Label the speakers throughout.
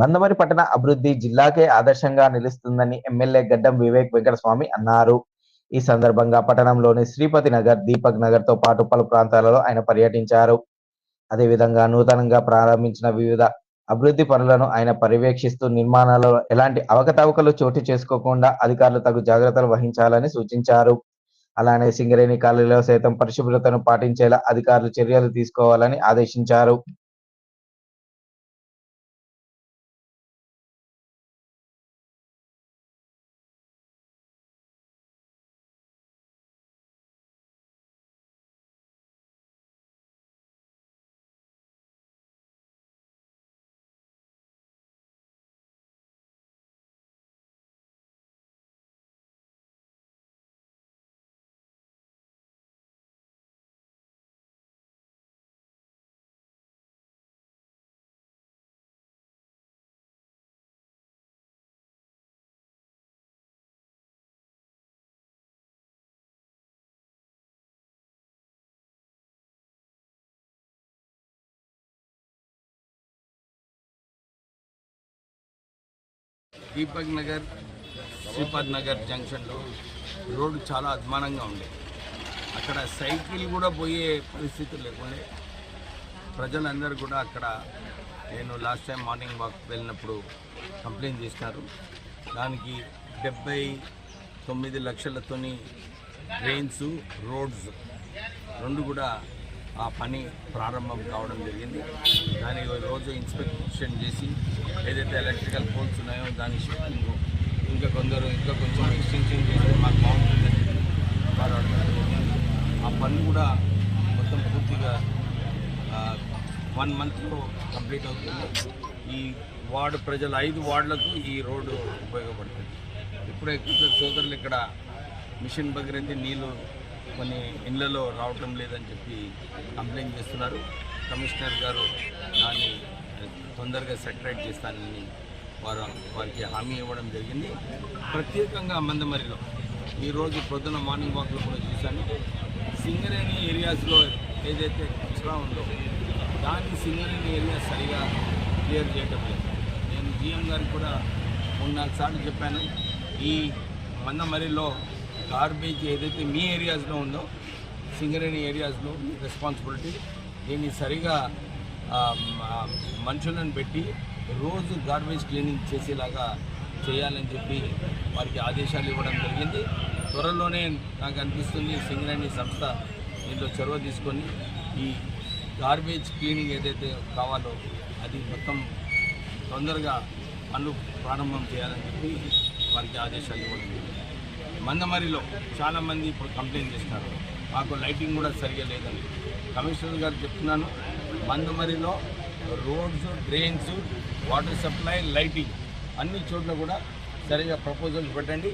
Speaker 1: నందమరి పట్టణ అభివృద్ధి జిల్లాకే ఆదర్శంగా నిలుస్తుందని ఎమ్మెల్యే గడ్డం వివేక్ వెంకటస్వామి అన్నారు. ఈ సందర్భంగా పట్టణంలోని శ్రీపతి నగర్ దీపక్ నగర్తో పాటు పలు ప్రాంతాలలో ఆయన పర్యటించారు. అదేవిధంగా నూతనంగా ప్రారంభించిన వివిధ అభివృద్ధి పనులను ఆయన పర్యవేక్షిస్తూ నిర్మాణాలలో ఎలాంటి అవకతవకలు చోటు చేసుకోకుండా అధికారులు తగు జాగ్రత్తలు వహించాలని సూచించారు. అలానే సింగరేణి కాలనీలో సైతం పరిశుభ్రతను పాటించేలా అధికారులు చర్యలు తీసుకోవాలని ఆదేశించారు.
Speaker 2: దీపక్ నగర్ శ్రీపద్ నగర్ జంక్షన్లో రోడ్డు చాలా అద్మానంగా ఉండే అక్కడ సైకిల్ కూడా పోయే పరిస్థితి లేకుండే. ప్రజలందరూ కూడా అక్కడ నేను లాస్ట్ టైం మార్నింగ్ వాక్ వెళ్ళినప్పుడు కంప్లైంట్ చేసినారు. దానికి డెబ్బై తొమ్మిది లక్షలతోని డ్రైన్స్ రోడ్స్ రెండు కూడా ఆ పని ప్రారంభం కావడం జరిగింది. దాని రోజు ఇన్స్పెక్షన్ చేసి ఏదైతే ఎలక్ట్రికల్ పోల్స్ ఉన్నాయో దాని షిఫ్టింగ్ ఇంకా కొందరు ఇంకా కొంచెం ఎక్స్టెన్షన్ చేస్తే మాకు బాగుంటుందని వారు అడగడం జరిగింది. ఆ పని కూడా మొత్తం పూర్తిగా వన్ మంత్లో కంప్లీట్ అవుతుంది. ఈ వార్డు ప్రజల ఐదు వార్డులకు ఈ రోడ్డు ఉపయోగపడుతుంది. ఇప్పుడే ఎక్కువ సోదరులు ఇక్కడ మిషన్ భగీరథి నీళ్ళు కొన్ని ఇళ్ళలో రావటం లేదని చెప్పి కంప్లైంట్ చేస్తున్నారు. కమిషనర్ గారు దాన్ని తొందరగా సెటరేట్ చేస్తానని వారు వారికి హామీ ఇవ్వడం జరిగింది. ప్రత్యేకంగా మందమరిలో ఈరోజు పొద్దున మార్నింగ్ వాక్లో కూడా చూశాను. సింగరేణి ఏరియాస్లో ఏదైతే కచరా ఉందో దాన్ని సింగరేణి ఏరియా సరిగా క్లియర్ చేయటం లేదు. నేను జిఎం గారికి కూడా మూడు నాలుగు సార్లు చెప్పాను. ఈ మందమరిలో గార్బేజ్ ఏదైతే మీ ఏరియాస్లో ఉందో సింగరేణి ఏరియాస్లో మీ రెస్పాన్సిబిలిటీ దీన్ని సరిగా మనుషులను పెట్టి రోజు గార్బేజ్ క్లీనింగ్ చేసేలాగా చేయాలని చెప్పి వారికి ఆదేశాలు ఇవ్వడం జరిగింది. త్వరలోనే నాకు అనిపిస్తుంది సింగరేణి సంస్థ దీంట్లో చొరవ తీసుకొని ఈ గార్బేజ్ క్లీనింగ్ ఏదైతే కావాలో అది మొత్తం తొందరగా పనులు ప్రారంభం చేయాలని చెప్పి వారికి ఆదేశాలు ఇవ్వడం జరిగింది. మందమరిలో చాలామంది ఇప్పుడు కంప్లైంట్ చేస్తున్నారు. మాకు లైటింగ్ కూడా సరిగా లేదని. కమిషనర్ గారు చెప్తున్నాను మందమరిలో roads drains water supply lighting అన్ని చోట్ల కూడా సరిగా ప్రపోజల్స్ పెట్టండి.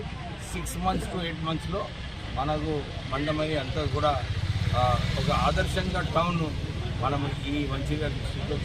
Speaker 2: సిక్స్ మంత్స్ టు ఎయిట్ మంత్స్లో మనకు మందమరి అంతా కూడా ఒక ఆదర్శంగా టౌన్ మనం ఈ మంచిగా డిస్ట్రిక్ట్లో